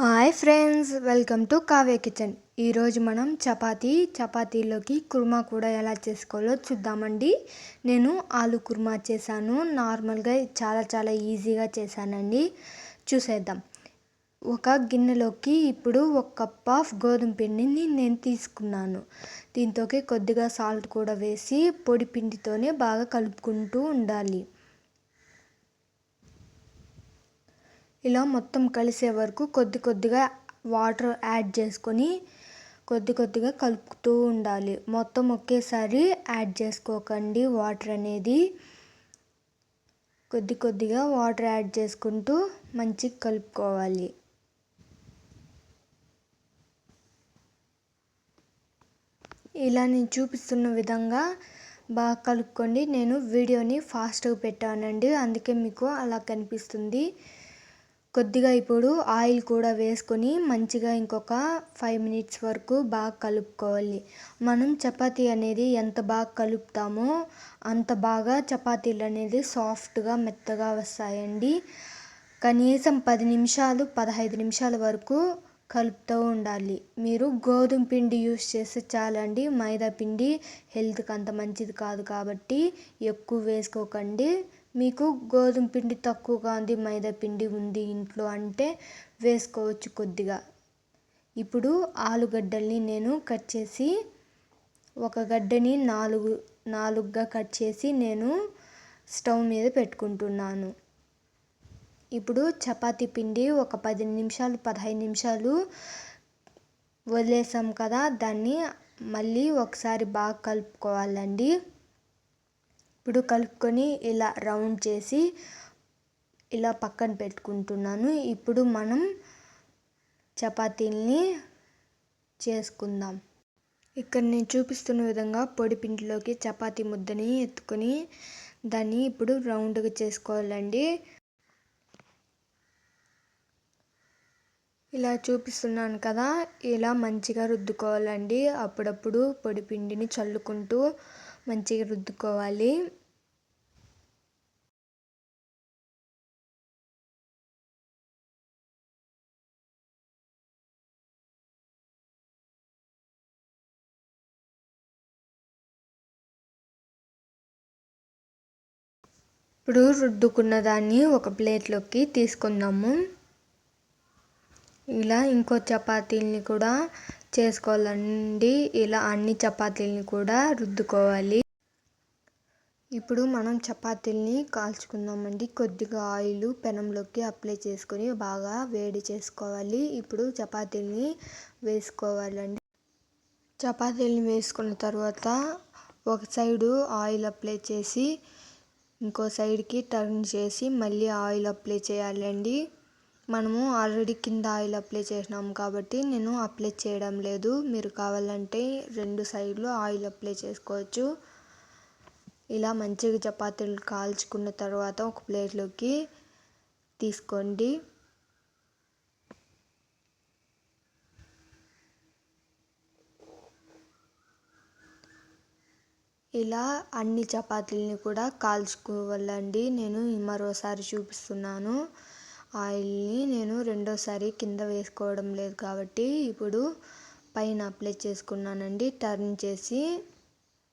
Hi friends welcome to Kavya kitchen. ఈరోజు మనం చపాతీ చపాతీలోకి కుర్మా కూడా ఎలా చేసుకోవాలో చూద్దామండి. నేను ఆలు కుర్మా చేశాను. నార్మల్గా చాలా చాలా ఈజీగా చేశానండి. చూసేద్దాం. ఒక గిన్నెలోకి ఇప్పుడు ఒక కప్ ఆఫ్ గోధుమ పిండిని నేను తీసుకున్నాను. దీంతోకి కొద్దిగా సాల్ట్ కూడా వేసి పొడి పిండితోనే బాగా కలుపుకుంటూ ఉండాలి. ఇలా మొత్తం కలిసే వరకు కొద్ది కొద్దిగా వాటర్ యాడ్ చేసుకొని కొద్ది కొద్దిగా కలుపుతూ ఉండాలి. మొత్తం ఒకేసారి యాడ్ చేసుకోకండి వాటర్ అనేది. కొద్ది కొద్దిగా వాటర్ యాడ్ చేసుకుంటూ మంచిగా కలుపుకోవాలి. ఇలా నేను చూపిస్తున్న విధంగా బాగా కలుపుకోండి. నేను వీడియోని ఫాస్ట్గా పెట్టానండి. అందుకే మీకు అలా కనిపిస్తుంది. కొద్దిగా ఇప్పుడు ఆయిల్ కూడా వేసుకొని మంచిగా ఇంకొక ఫైవ్ మినిట్స్ వరకు బాగా కలుపుకోవాలి. మనం చపాతీ అనేది ఎంత బాగా కలుపుతామో అంత బాగా చపాతీలు అనేది సాఫ్ట్గా మెత్తగా వస్తాయండి. కనీసం పది నిమిషాలు పదహైదు నిమిషాల వరకు కలుపుతూ ఉండాలి. మీరు గోధుమ పిండి యూస్ చేస్తే చాలండి. మైదా పిండి హెల్త్కి అంత మంచిది కాదు కాబట్టి ఎక్కువ వేసుకోకండి. మీకు గోధుమ పిండి తక్కువగా ఉంది మైదా పిండి ఉంది ఇంట్లో అంటే వేసుకోవచ్చు కొద్దిగా. ఇప్పుడు ఆలుగడ్డల్ని నేను కట్ చేసి ఒక గడ్డని నాలుగు నాలుగుగా కట్ చేసి నేను స్టవ్ మీద పెట్టుకుంటున్నాను. ఇప్పుడు చపాతీ పిండి ఒక పది నిమిషాలు పదహైదు నిమిషాలు వదిలేసాం కదా దాన్ని మళ్ళీ ఒకసారి బాగా కలుపుకోవాలండి. ఇప్పుడు కలుపుకొని ఇలా రౌండ్ చేసి ఇలా పక్కన పెట్టుకుంటున్నాను. ఇప్పుడు మనం చపాతీల్ని చేసుకుందాం. ఇక్కడ నేను చూపిస్తున్న విధంగా పొడి పిండిలోకి చపాతీ ముద్దని ఎత్తుకొని దాన్ని ఇప్పుడు రౌండ్గా చేసుకోవాలండి. ఇలా చూపిస్తున్నాను కదా ఇలా మంచిగా రుద్దుకోవాలండి. అప్పుడప్పుడు పొడి పిండిని చల్లుకుంటూ మంచిగా రుద్దుకోవాలి. ఇప్పుడు రుద్దుకున్న దాన్ని ఒక ప్లేట్లోకి తీసుకుందాము. ఇలా ఇంకో చపాతీలని కూడా చేసుకోవాలండి. ఇలా అన్ని చపాతీలని కూడా రుద్దుకోవాలి. ఇప్పుడు మనం చపాతీల్ని కాల్చుకుందామండి. కొద్దిగా ఆయిల్ పెనంలోకి అప్లై చేసుకొని బాగా వేడి చేసుకోవాలి. ఇప్పుడు చపాతీల్ని వేసుకోవాలండి. చపాతీల్ని వేసుకున్న తర్వాత ఒక సైడు ఆయిల్ అప్లై చేసి ఇంకో సైడ్కి టర్న్ చేసి మళ్ళీ ఆయిల్ అప్లై చేయాలండి. మనము ఆల్రెడీ కింద ఆయిల్ అప్లై చేసినాం కాబట్టి నేను అప్లై చేయడం లేదు. మీరు కావాలంటే రెండు సైడ్లు ఆయిల్ అప్లై చేసుకోవచ్చు. ఇలా మంచిగా చపాతీలు కాల్చుకున్న తర్వాత ఒక ప్లేట్లోకి తీసుకోండి. ఇలా అన్ని చపాతీలని కూడా కాల్చుకోవాలండి. నేను మరోసారి చూపిస్తున్నాను. ఆయిల్ని నేను రెండోసారి కింద వేసుకోవడం లేదు కాబట్టి ఇప్పుడు పైన అప్లై చేసుకున్నానండి. టర్న్ చేసి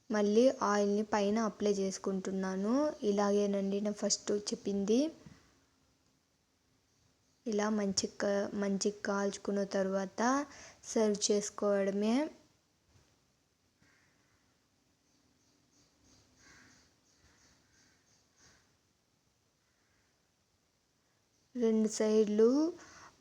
మళ్ళీ ఆయిల్ని పైన అప్లై చేసుకుంటున్నాను. ఇలాగేనండి నేను ఫస్ట్ చెప్పింది. ఇలా మంచిగా మంచిగా కాల్చుకున్న తర్వాత సర్వ్ చేసుకోవడమే. రెండు సైడ్లు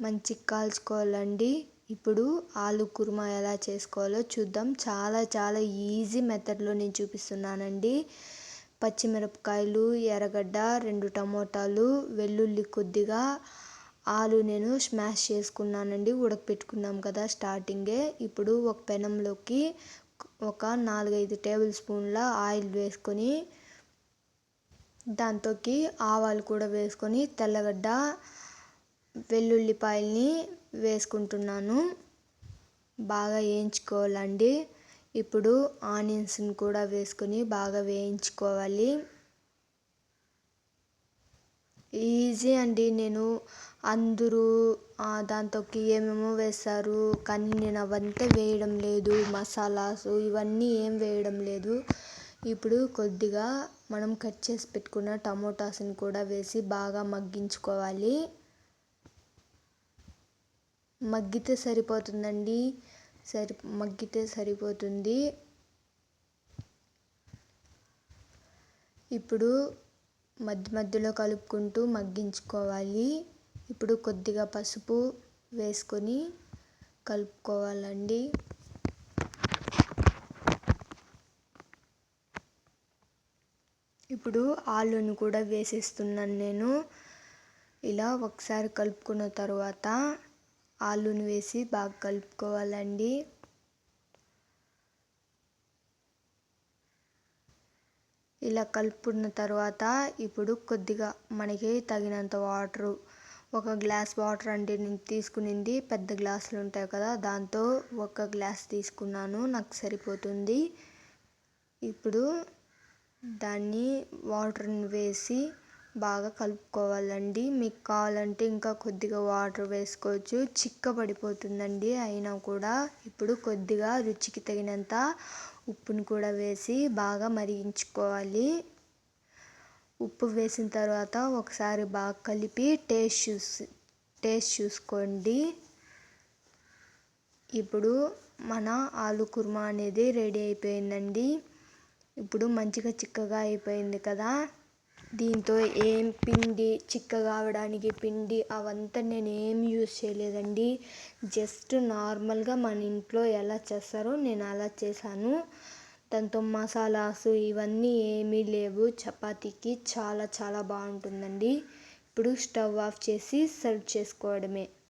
మంచిగా కాల్చుకోవాలండి. ఇప్పుడు ఆలు కుర్మా ఎలా చేసుకోవాలో చూద్దాం. చాలా చాలా ఈజీ మెథడ్లో నేను చూపిస్తున్నానండి. పచ్చిమిరపకాయలు ఎర్రగడ్డ రెండు టమోటాలు వెల్లుల్లి కొద్దిగా ఆలు నేను స్మాష్ చేసుకున్నానండి. ఉడకపెట్టుకున్నాం కదా స్టార్టింగే. ఇప్పుడు ఒక పెనంలోకి ఒక నాలుగైదు టేబుల్ స్పూన్ల ఆయిల్ వేసుకొని దాంతోకి ఆవాలు కూడా వేసుకొని తెల్లగడ్డ వెల్లుల్లిపాయల్ని వేసుకుంటున్నాను. బాగా వేయించుకోవాలండి. ఇప్పుడు ఆనియన్స్ని కూడా వేసుకొని బాగా వేయించుకోవాలి. ఈజీ అండి. నేను అందరూ దాంతోకి ఏమేమో వేస్తారు కానీ నేను అవంతా వేయడం లేదు. మసాలాస్ ఇవన్నీ ఏం వేయడం లేదు. ఇప్పుడు కొద్దిగా మనం కట్ చేసి పెట్టుకున్న టమోటాస్ని కూడా వేసి బాగా మగ్గించుకోవాలి. మగ్గితే సరిపోతుందండి. సరి మగ్గితే సరిపోతుంది. ఇప్పుడు మధ్య మధ్యలో కలుపుకుంటూ మగ్గించుకోవాలి. ఇప్పుడు కొద్దిగా పసుపు వేసుకొని కలుపుకోవాలండి. ఇప్పుడు ఆలుని కూడా వేసేస్తున్నాను నేను. ఇలా ఒకసారి కలుపుకున్న తర్వాత ఆలుని వేసి బాగా కలుపుకోవాలండి. ఇలా కలుపుకున్న తర్వాత ఇప్పుడు కొద్దిగా మనకి తగినంత వాటరు ఒక గ్లాస్ వాటర్ అంటే నేను తీసుకునింది పెద్ద గ్లాసులు ఉంటాయి కదా దాంతో ఒక గ్లాస్ తీసుకున్నాను నాకు సరిపోతుంది. ఇప్పుడు దాన్ని వాటర్ని వేసి బాగా కలుపుకోవాలండి. మీకు కావాలంటే ఇంకా కొద్దిగా వాటర్ వేసుకోవచ్చు. చిక్క పడిపోతుందండి అయినా కూడా. ఇప్పుడు కొద్దిగా రుచికి తగినంత ఉప్పుని కూడా వేసి బాగా మరిగించుకోవాలి. ఉప్పు వేసిన తర్వాత ఒకసారి బాగా కలిపి టేస్ట్ చూసి టేస్ట్ చూసుకోండి. ఇప్పుడు మన ఆలు కుర్మా అనేది రెడీ అయిపోయిందండి. ఇప్పుడు మంచిగా చిక్కగా అయిపోయింది కదా. దీంతో ఏం పిండి చిక్కగా అవడానికి పిండి అవంతా నేను ఏం యూస్ చేయలేదండి. జస్ట్ నార్మల్గా మన ఇంట్లో ఎలా చేస్తారో నేను అలా చేశాను. దాంతో మసాలాస్ ఇవన్నీ ఏమీ లేవు. చపాతీకి చాలా చాలా బాగుంటుందండి. ఇప్పుడు స్టవ్ ఆఫ్ చేసి సర్వ్ చేసుకోవడమే.